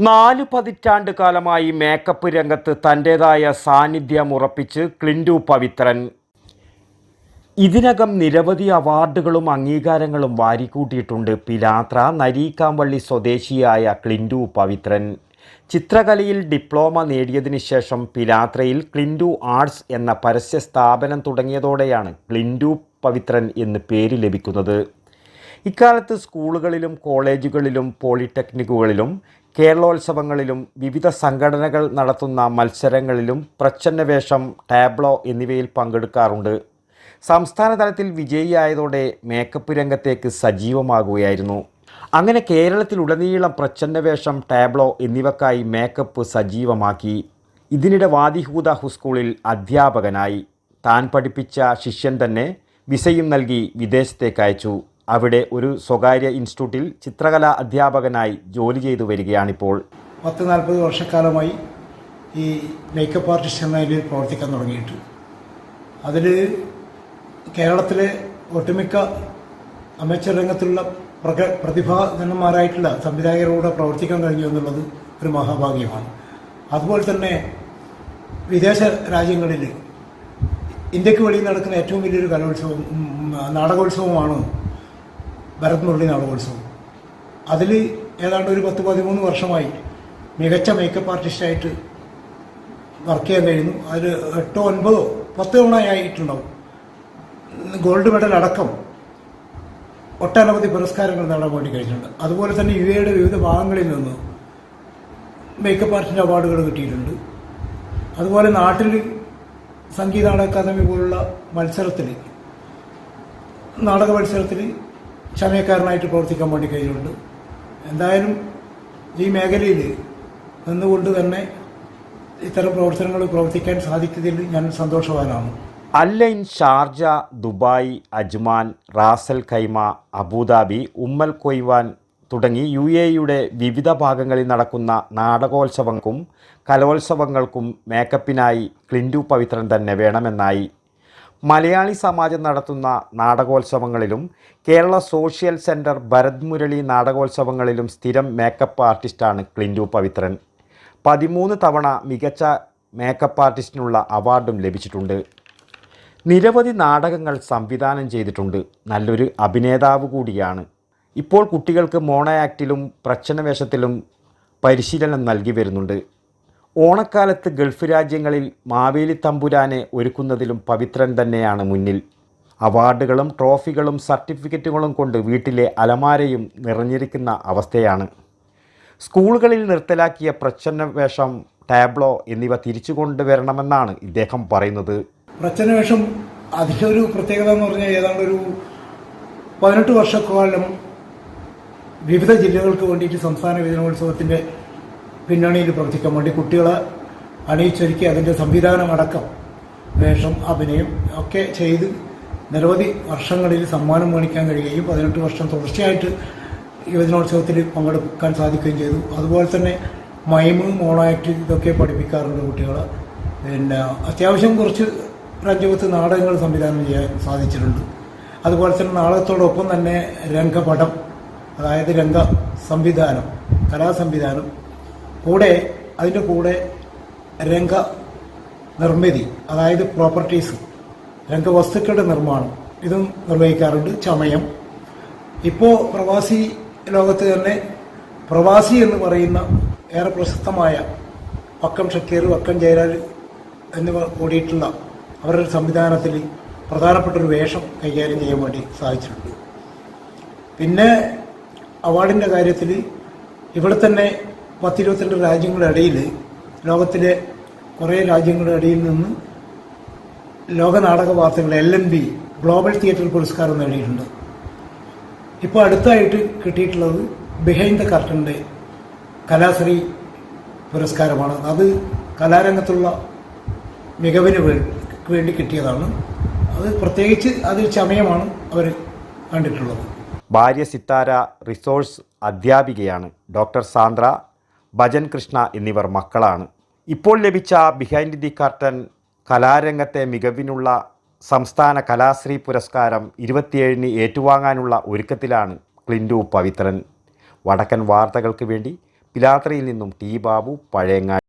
നാല് പതിറ്റാണ്ട് കാലമായി മേക്കപ്പ് രംഗത്ത് തന്റെതായ സാന്നിധ്യം ഉറപ്പിച്ച് ക്ലിൻഡു പവിത്രൻ. ഇതിനകം നിരവധി അവാർഡുകളും അംഗീകാരങ്ങളും വാരിക്കൂട്ടിയിട്ടുണ്ട്. പിലാത്ര നരീക്കാമ്പള്ളി സ്വദേശിയായ ക്ലിൻഡു പവിത്രൻ. ചിത്രകലയിൽ ഡിപ്ലോമ നേടിയതിനു ശേഷം പിലാത്രയിൽ ക്ലിൻഡു ആർട്സ് എന്ന പരസ്യ സ്ഥാപനം തുടങ്ങിയതോടെയാണ് ക്ലിൻഡു പവിത്രൻ എന്ന് പേര് ലഭിക്കുന്നത്. ഇക്കാലത്ത് സ്കൂളുകളിലും കോളേജുകളിലും പോളിടെക്നിക്കുകളിലും കേരളോത്സവങ്ങളിലും വിവിധ സംഘടനകൾ നടത്തുന്ന മത്സരങ്ങളിലും പ്രച്ഛന്നവേഷം ടാബ്ലോ എന്നിവയിൽ പങ്കെടുക്കാറുണ്ട്. സംസ്ഥാന തലത്തിൽ വിജയിയായതോടെ മേക്കപ്പ് രംഗത്തേക്ക് സജീവമാകുകയായിരുന്നു. അങ്ങനെ കേരളത്തിലുടനീളം പ്രച്ഛന്നവേഷം ടാബ്ലോ എന്നിവക്കായി മേക്കപ്പ് സജീവമാക്കി. ഇതിനിടെ വാദിഹൂദ സ്കൂളിൽ അധ്യാപകനായി. താൻ പഠിപ്പിച്ച ശിഷ്യൻ തന്നെ വിസയും നൽകി വിദേശത്തേക്ക് അയച്ചു. അവിടെ ഒരു സ്വകാര്യ ഇൻസ്റ്റിറ്റ്യൂട്ടിൽ ചിത്രകലാ അധ്യാപകനായി ജോലി ചെയ്തു വരികയാണിപ്പോൾ. പത്ത് നാൽപ്പത് വർഷക്കാലമായി ഈ മേക്കപ്പ് ആർട്ടിസ്റ്റ് എന്ന നിലയിൽ പ്രവർത്തിക്കാൻ തുടങ്ങിയിട്ട്. അതിൽ കേരളത്തിലെ ഒട്ടുമിക്ക അമേച്ചർ രംഗത്തുള്ള പ്രഗ പ്രതിഭാധനന്മാരായിട്ടുള്ള സംവിധായകരോട് പ്രവർത്തിക്കാൻ കഴിഞ്ഞു എന്നുള്ളത് ഒരു മഹാഭാഗ്യമാണ്. അതുപോലെ തന്നെ വിദേശ രാജ്യങ്ങളിൽ ഇന്ത്യയ്ക്ക് വെളിയിൽ നടക്കുന്ന ഏറ്റവും വലിയൊരു കലോത്സവം നാടകോത്സവമാണ് ഭരത് മുരളി നാടകോത്സവം അതിൽ ഏതാണ്ട് ഒരു പത്ത് പതിമൂന്ന് വർഷമായി മികച്ച മേക്കപ്പ് ആർട്ടിസ്റ്റായിട്ട് വർക്ക് ചെയ്യാൻ കഴിയുന്നു. അതിൽ എട്ടോ ഒൻപതോ പത്ത് തവണ ആയിട്ടുണ്ടാവും. ഗോൾഡ് മെഡൽ അടക്കം ഒട്ടനവധി പുരസ്കാരങ്ങൾ നേടാൻ വേണ്ടി കഴിഞ്ഞിട്ടുണ്ട്. അതുപോലെ തന്നെ യു എയുടെ വിവിധ ഭാഗങ്ങളിൽ നിന്ന് മേക്കപ്പ് ആർട്ടിന്റെ അവാർഡുകൾ കിട്ടിയിട്ടുണ്ട്. അതുപോലെ നാട്ടിൽ സംഗീതാട അക്കാദമി പോലുള്ള മത്സരത്തിൽ നാടക മത്സരത്തിൽ ചമയക്കാരനായിട്ട് പ്രവർത്തിക്കാൻ വേണ്ടി കഴിയുന്നുണ്ട് എന്തായാലും ഈ മേഖലയിൽ നിന്നുകൊണ്ട് തന്നെ ഇത്തരം പ്രവർത്തനങ്ങൾ പ്രവർത്തിക്കാൻ സാധിക്കുന്നതിൽ ഞാൻ സന്തോഷവാനാണ്. Al Ain Sharjah Dubai Ajman Ras al Khaimah Abu Dhabi Umm al Quwain തുടങ്ങി യു യുടെ വിവിധ ഭാഗങ്ങളിൽ നടക്കുന്ന നാടകോത്സവങ്ങൾക്കും കലോത്സവങ്ങൾക്കും മേക്കപ്പിനായി ക്ലിൻഡു പവിത്രൻ തന്നെ വേണമെന്നായി മലയാളി സമാജം നടത്തുന്ന നാടകോത്സവങ്ങളിലും കേരള സോഷ്യൽ സെന്റർ ഭരത് മുരളി നാടകോത്സവങ്ങളിലും സ്ഥിരം മേക്കപ്പ് ആർട്ടിസ്റ്റാണ് ക്ലിൻഡു പവിത്രൻ. പതിമൂന്ന് തവണ മികച്ച മേക്കപ്പ് ആർട്ടിസ്റ്റിനുള്ള അവാർഡും ലഭിച്ചിട്ടുണ്ട്. നിരവധി നാടകങ്ങൾ സംവിധാനം ചെയ്തിട്ടുണ്ട്. നല്ലൊരു അഭിനേതാവ് കൂടിയാണ്. ഇപ്പോൾ കുട്ടികൾക്ക് മോണ ആക്ടിലും പ്രച്ഛന്നവേഷത്തിലും പരിശീലനം നൽകി വരുന്നുണ്ട്. ഓണക്കാലത്ത് ഗൾഫ് രാജ്യങ്ങളിൽ മാവേലി തമ്പുരാനെ ഒരുക്കുന്നതിലും പവിത്രൻ തന്നെയാണ് മുന്നിൽ. അവാർഡുകളും ട്രോഫികളും സർട്ടിഫിക്കറ്റുകളും കൊണ്ട് വീട്ടിലെ അലമാരയും നിറഞ്ഞിരിക്കുന്ന അവസ്ഥയാണ്. സ്കൂളുകളിൽ നിർത്തലാക്കിയ പ്രച്ഛന്ന വേഷം ടാബ്ലോ എന്നിവ തിരിച്ചു കൊണ്ടുവരണമെന്നാണ് ഇദ്ദേഹം പറയുന്നത്. പ്രച്ഛന്ന വേഷം അതിന്റെ ഒരു പ്രത്യേകത എന്ന് പറഞ്ഞാൽ ഏതാണ്ട് ഒരു പതിനെട്ട് വർഷക്കാലം വിവിധ ജില്ലകൾക്ക് വേണ്ടിയിട്ട് സംസ്ഥാന യുവജനോത്സവത്തിന്റെ പിന്നണിയിൽ പ്രവർത്തിക്കാൻ വേണ്ടി കുട്ടികളെ അണിയിച്ചൊരുക്കി അതിന്റെ സംവിധാനമടക്കം വേഷം അഭിനയം ഒക്കെ ചെയ്ത് നിരവധി വർഷങ്ങളിൽ സമ്മാനം മേടിക്കാൻ കഴിയുകയും പതിനെട്ട് വർഷം തുടർച്ചയായിട്ട് യുവജനോത്സവത്തിൽ പങ്കെടുക്കാൻ സാധിക്കുകയും ചെയ്തു. അതുപോലെ തന്നെ മൈമ് മോണാക്ട് ഇതൊക്കെ പഠിപ്പിക്കാറുണ്ട് കുട്ടികളെ. പിന്നെ അത്യാവശ്യം കുറച്ച് രാജ്യത്ത് നാടകങ്ങൾ സംവിധാനം ചെയ്യാൻ സാധിച്ചിട്ടുണ്ട്. അതുപോലെ തന്നെ നാടകത്തോടൊപ്പം തന്നെ രംഗപടം അതായത് രംഗ സംവിധാനം കലാസംവിധാനം കൂടെ അതിന്റെ കൂടെ രംഗ നിർമ്മിതി അതായത് പ്രോപ്പർട്ടീസ് രംഗവസ്തുക്കളുടെ നിർമ്മാണം ഇതും നിർവഹിക്കാറുണ്ട്. ചമയം. ഇപ്പോൾ പ്രവാസി ലോകത്ത് തന്നെ പ്രവാസി എന്ന് പറയുന്ന ഏറെ പ്രശസ്തമായ വക്കം ഷക്കീർ വക്കം ജയരാജ് എന്നിവ കൂടിയിട്ടുള്ള അവരുടെ സംവിധാനത്തിൽ പ്രധാനപ്പെട്ട ഒരു വേഷം കൈകാര്യം ചെയ്യാൻ വേണ്ടി സാധിച്ചിട്ടുണ്ട്. പിന്നെ അവാർഡിന്റെ കാര്യത്തിൽ ഇവിടെ തന്നെ പത്തിരുപത്തിരണ്ട് രാജ്യങ്ങളുടെ ഇടയിൽ ലോകത്തിലെ കുറേ രാജ്യങ്ങളുടെ ഇടയിൽ നിന്ന് ലോക നാടക വാർത്തകൾ L N B global theatre പുരസ്കാരം നേടിയിട്ടുണ്ട്. ഇപ്പോൾ അടുത്തായിട്ട് കിട്ടിയിട്ടുള്ളത് ബിഹൈൻഡ് ദ കർട്ടന്റെ കലാശ്രീ പുരസ്കാരമാണ്. അത് കലാരംഗത്തുള്ള മികവിന് വേണ്ടി കിട്ടിയതാണ്. അത് പ്രത്യേകിച്ച് അതിൽ ചമയമാണ് അവർ കണ്ടിട്ടുള്ളത്. ഭാര്യ സിത്താര റിസോഴ്സ് അധ്യാപികയാണ് ഡോക്ടർ സാന്ദ്ര ഭജൻ കൃഷ്ണ എന്നിവർ മക്കളാണ്. ഇപ്പോൾ ലഭിച്ച ബിഹൈൻഡ് ദി കർട്ടൻ കലാരംഗത്തെ മികവിനുള്ള സംസ്ഥാന കലാശ്രീ പുരസ്കാരം ഇരുപത്തിയേഴിന് ഏറ്റുവാങ്ങാനുള്ള ഒരുക്കത്തിലാണ് ക്ലിൻഡു പവിത്രൻ. വടക്കൻ വാർത്തകൾക്ക് വേണ്ടി പിലാത്രയിൽ നിന്നും ടി ബാബു പഴയങ്ങാടി.